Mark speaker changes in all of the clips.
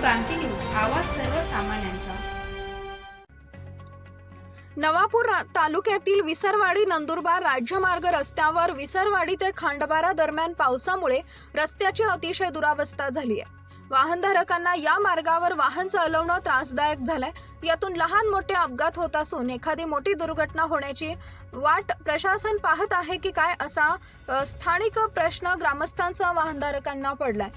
Speaker 1: क्रांती news आवाज सर्वसामान्यांचा.
Speaker 2: नवापूर तालुक्यातील विसरवाडी नंदुरबार राज्यमार्ग रस्त्यावर विसरवाडी ते खांडबारा दरम्यान पावसामुळे रस्त्याची अतिशय दुरावस्था झाली आहे. वाहनधारकांना या मार्गावर वाहन चालवणं त्रासदायक झालंय. यातून लहान मोठे अपघात होत असून एखादी मोठी दुर्घटना होण्याची वाट प्रशासन पाहत आहे की काय असा स्थानिक प्रश्न ग्रामस्थांचा वाहनधारकांना पडलाय.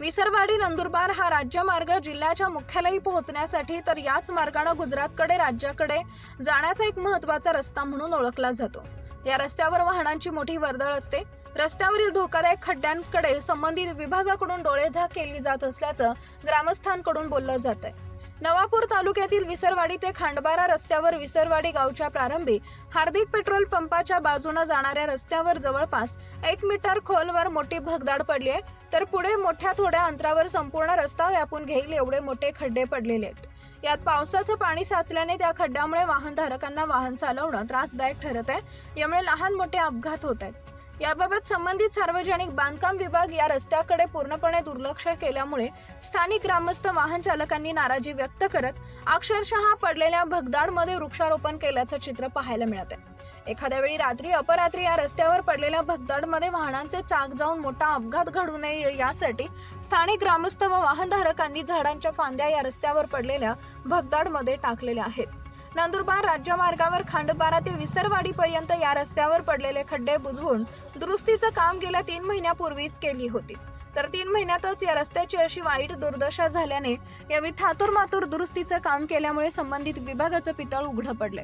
Speaker 2: विसरवाडी नंदुरबार हा राज्यमार्ग जिल्ह्याच्या मुख्यालयी पोहोचण्यासाठी तर याच मार्गाने गुजरातकडे राज्याकडे जाण्याचा एक महत्त्वाचा रस्ता म्हणून ओळखला जातो. या रस्त्यावर वाहनांची मोठी वर्दळ असते. रस्त्यावरील धोकादायक खड्ड्यांकडे संबंधित विभागाकडून डोळेझाक केली जात असल्याचं ग्रामस्थांकडून बोललं जात आहे नवापूर तालुक्यातील विसरवाडी ते खांडबारा रस्त्यावर विसरवाडी गावच्या प्रारंभी हार्दिक पेट्रोल पंपाच्या बाजूने जाणाऱ्या रस्त्यावर जवळपास एक मीटर खोलवर मोठी भगदाड पडली आहे. तर पुढे मोठ्या थोड्या अंतरावर संपूर्ण रस्ता व्यापून घेईल एवढे मोठे खड्डे पडलेले आहेत. यात पावसाचं पाणी साचल्याने त्या खड्ड्यामुळे वाहनधारकांना वाहन चालवणं त्रासदायक ठरत आहे. यामुळे लहान मोठे अपघात होत आहेत. याबाबत संबंधित सार्वजनिक बांधकाम विभाग या रस्त्याकडे पूर्णपणे दुर्लक्ष केल्यामुळे स्थानिक ग्रामस्थ वाहन चालकांनी नाराजी व्यक्त करत अक्षरशः पडलेल्या भगदाडमध्ये वृक्षारोपण केल्याचं चित्र पाहायला मिळत आहे. एखाद्या वेळी रात्री अपरात्री या रस्त्यावर पडलेल्या भगदाडमध्ये वाहनांचे चाक जाऊन मोठा अपघात घडू नये यासाठी स्थानिक ग्रामस्थ व वाहनधारकांनी झाडांच्या फांद्या या रस्त्यावर पडलेल्या भगदाडमध्ये टाकलेल्या आहेत. नंदुरबार राज्यमार्गावर खांडबारा ते विसरवाडी पर्यंत या रस्त्यावर पडलेले खड्डे बुजवून दुरुस्तीचं काम गेल्या तीन महिन्यापूर्वीच केली होती. तर तीन महिन्यातच या रस्त्याची अशी वाईट दुर्दशा झाल्याने यावेळी थातूर मातूर दुरुस्तीचं काम केल्यामुळे संबंधित विभागाचं पितळ उघडं पडले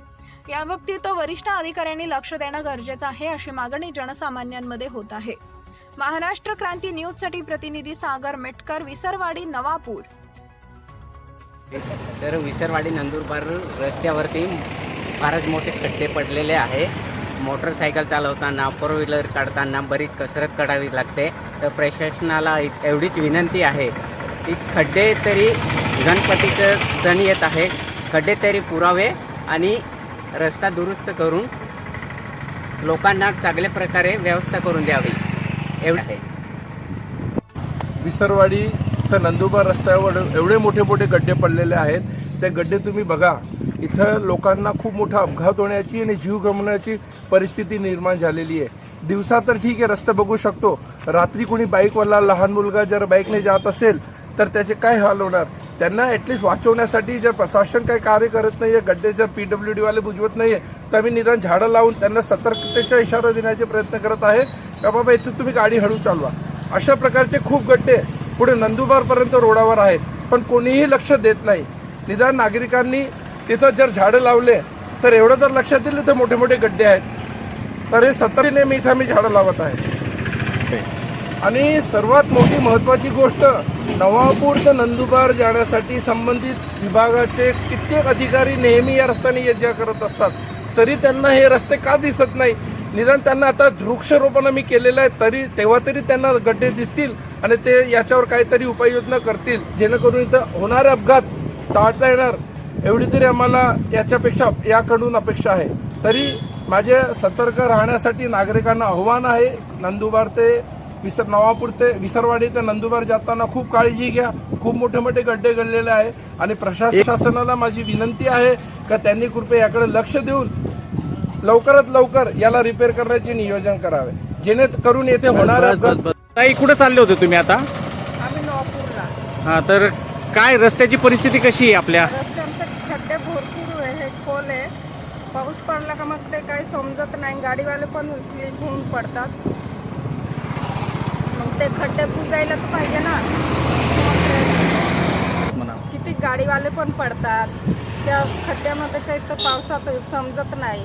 Speaker 2: याबाबतीत वरिष्ठ अधिकाऱ्यांनी लक्ष देणं गरजेचं आहे अशी मागणी जनसामान्यांमध्ये होत आहे. महाराष्ट्र क्रांती न्यूजसाठी प्रतिनिधी सागर मेटकर विसरवाडी नवापूर.
Speaker 3: तर विसरवाडी नंदुरबार रस्त्यावरती फारच मोठे खड्डे पडलेले आहे. मोटरसायकल चालवताना फोर व्हीलर काढताना बरीच कसरत करावी लागते. तर प्रशासनाला एवढीच विनंती आहे की खड्डे तरी गणपतीचं सण येत आहे. खड्डे तरी पुरावे आणि रस्ता दुरुस्त करून लोकांना चांगल्या प्रकारे व्यवस्था करून द्यावी. एवढं आहे.
Speaker 4: विसरवाडी तर नंदुरबार रस्त्यावर एवढे मोठे मोठे गड्डे पडलेले आहेत. ते गड्डे तुम्ही बघा. इथं लोकांना खूप मोठा अपघात होण्याची आणि जीव गमवण्याची परिस्थिती निर्माण झालेली आहे. दिवसा तर ठीक आहे रस्ते बघू शकतो. रात्री कोणी बाईकवाला लहान मुलगा जर बाईकने जात असेल तर त्याचे काय हाल होणार? त्यांना ॲटलिस्ट वाचवण्यासाठी जर प्रशासन काही कार्य करत नाही आहे गड्डे जर पी डब्ल्यू डीवाले बुजवत नाही आहे तर आम्ही निदान झाडं लावून त्यांना सतर्कतेचा इशारा देण्याचे प्रयत्न करत आहे. का बाबा इथं तुम्ही गाडी हळू चालवा. अशा प्रकारचे खूप गड्डे पुढे नंदुरबारपर्यंत रोडावर आहेत. पण कोणीही लक्ष देत नाही. निदान नागरिकांनी तिथं जर झाडं लावले तर एवढं तर लक्षात येईल इथं मोठे मोठे गड्डे आहेत. तर हे सत्तरीने मी इथं मी झाडं लावत आहे. आणि सर्वात मोठी महत्त्वाची गोष्ट नवापूर ते नंदुरबार जाण्यासाठी संबंधित विभागाचे कित्येक अधिकारी नेहमी या रस्त्याने ये जा करत असतात. तरी त्यांना हे रस्ते का दिसत नाही? निदान त्यांना आता वृक्षारोपण मी केलेलं आहे तरी तेव्हा तरी त्यांना गड्डे दिसतील आणि ते याच्यावर काहीतरी उपाययोजना करतील जेणेकरून इथं होणारे अपघात टाळता येणार एवढी तरी आम्हाला याच्यापेक्षा याकडून अपेक्षा आहे. तरी माझे सतर्क राहण्यासाठी नागरिकांना आव्हान आहे. नंदुरबार ते विसर नवापूर ते विसरवाडी ते नंदुरबार जाताना खूप काळजी घ्या. खूप मोठे मोठे गड्डे गळलेले आहे. आणि प्रशासन शासनाला माझी विनंती आहे का त्यांनी कृपया याकडे लक्ष देऊन लवकरात लवकर याला रिपेअर करण्याचे नियोजन करावे. जेणेकरून येथे होणारे अपघात
Speaker 5: ताई कुठे चालले होते तुम्ही आता?
Speaker 6: आम्ही नवापूरला.
Speaker 5: हा तर काय रस्त्याची परिस्थिती कशी आहे आपल्या?
Speaker 6: खड्डे भरपूर आहे खोल आहे. पाऊस पडला का मग ते काही समजत नाही. गाडीवाले पण स्लिप होऊन पडतात. मग ते खड्डे बुजायला तर पाहिजे ना.
Speaker 5: म्हणा.
Speaker 6: किती गाडीवाले पण पडतात. त्या खड्ड्यामध्ये काही तर पावसात समजत नाही.